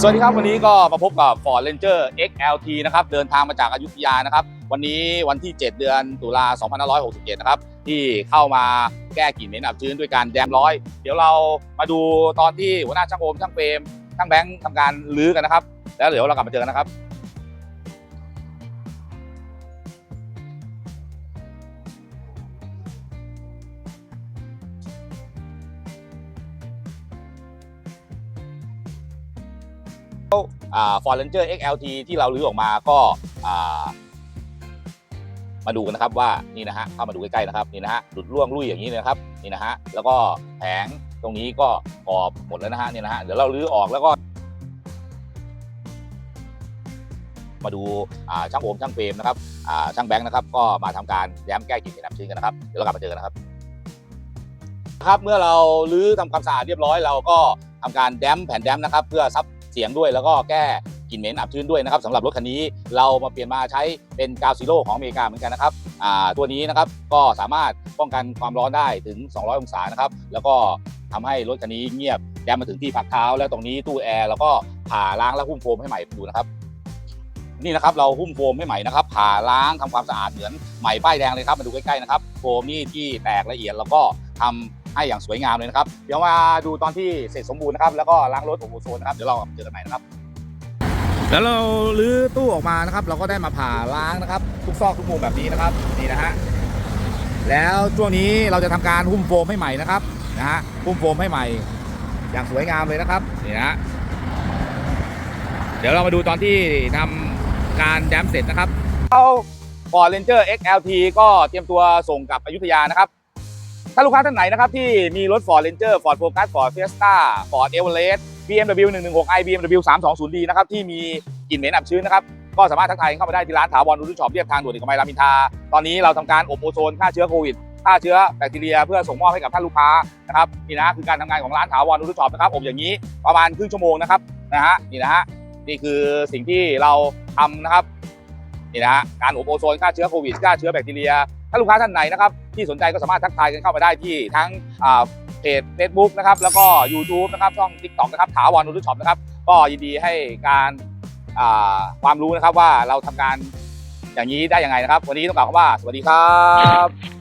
สวัสดีครับ วันนี้ก็มาพบกับ Ford Ranger XLT นะครับเดินทางมาจากอายุทยานะครับ วันนี้วันที่ 7 เดือนตุลา2567 นะครับ ที่เข้ามาแก้กลิ่นเหม็นอับชื้นด้วยการแดมร้อย เดี๋ยวเรามาดูตอนที่หัวหน้าช่างโอมช่างเฟรมช่างแบงค์ทำการลื้อกันนะครับ แล้วเดี๋ยวเรากลับมาเจอกันนะครับ ฟอ่า Ford Ranger XLT ที่เราลื้อออกมาก็ามาดูกันนะครับว่านี่นะฮะเข้ามาดูใกล้ๆนะครับนี่นะฮะหลุดร่วงลุยอย่างนี้เลยนะครับนี่นะฮะแล้วก็แผงตรงนี้ก็กรอบหมดแล้วนะฮะนี่นะฮะเดี๋ยวเราลื้อออกแล้วก็ มาดูาช่างโอมช่างเฟรมนะครับช่างแบงค์นะครับ ก็มาทำการแย้มแก้กลิ่นเหม็นอับชื้นกันนะครับเดี๋ยวเรากลับมาเจอกันนะครับ ครับเมื่อเราลื้อทำความสะอาดเรียบร้อย เราก็ทำการแดมแผ่นแดมนะครับ เพื่อซับ สียงด้วย แล้วก็แก้กลิ่นเหม็นอับชื้นด้วยนะครับสำหรับรถคันนี้เรามาเปลี่ยนมาใช้เป็นกาวซีโร่ของอเมริกาเหมือนกันนะครับอ่าตัวนี้นะครับก็สามารถป้องกันความร้อนได้ถึง 200 องศานะครับแล้วก็ทำให้รถคันนี้เงียบแดมมาถึงที่พักเท้า แล้วตรงนี้ตู้แอร์แล้วก็ผ่าล้างและหุ้มโฟมให้ใหม่ดูนะครับนี่นะครับเราหุ้มโฟมให้ใหม่นะครับผ่าล้างทำความสะอาดเหมือนใหม่ป้ายแดงเลยครับมาดูใกล้ๆนะครับโฟมนี่ที่แตกละเอียดแล้วก็ทำ ให้อย่างสวยงามเลยนะครับ เดี๋ยวมาดูตอนที่เสร็จสมบูรณ์นะครับ แล้วก็ล้างรถโอโโซนนะครับ เดี๋ยวเราเจอกันใหม่นะครับ แล้วเราลื้อตู้ออกมานะครับ เราก็ได้มาผ่าล้างนะครับ ทุกซอกทุกมุมแบบนี้นะครับ นี่นะฮะ แล้วช่วงนี้เราจะทำการหุ้มโฟมให้ใหม่นะครับ นะฮะ หุ้มโฟมให้ใหม่ อย่างสวยงามเลยนะครับ นี่นะฮะ เดี๋ยวเรามาดูตอนที่ทำการแดมเสร็จนะครับ เอา Ford Ranger XLT ก็เตรียมตัวส่งกลับอยุธยานะครับ ถ้าลูกค้าท่านไหนนะครับที่มีรถ Ford Ranger Ford Focus Ford Fiesta Ford Everest BMW 116i BMW 320d นะครับที่มีกลิ่นเหม็นอับชื้นนะครับก็สามารถทักทายเข้ามาได้ที่ร้านถาวรนูรุช็อปเรียบทางด่วนเอกมัยรามอินทราตอนนี้เราทำการอบโอโซนฆ่าเชื้อโควิดฆ่าเชื้อแบคทีเรีย เพื่อส่งมอบให้กับท่านลูกค้านะครับนี่นะคือการทำงานของร้านถาวรนูรุช็อปนะครับอบอย่างนี้ประมาณครึ่งชั่วโมงนะครับนะฮะนี่นะฮะนี่คือสิ่งที่เราทำนะครับนี่นะฮะการอบโอโซนฆ่าเชื้อโควิดฆ่าเชื้อแบคทีเรีย ถ้าลูกค้าท่านไหนนะครับที่สนใจก็สามารถทักทายกันเข้ามาได้ที่ทั้งเพจ Facebook นะครับแล้วก็ YouTube นะครับช่อง TikTok นะครับถาวรนุชช็อปนะครับก็ยินดีให้การความรู้นะครับว่าเราทำการอย่างนี้ได้ยังไงนะครับ วันนี้ต้องกล่าวคำว่าสวัสดีครับ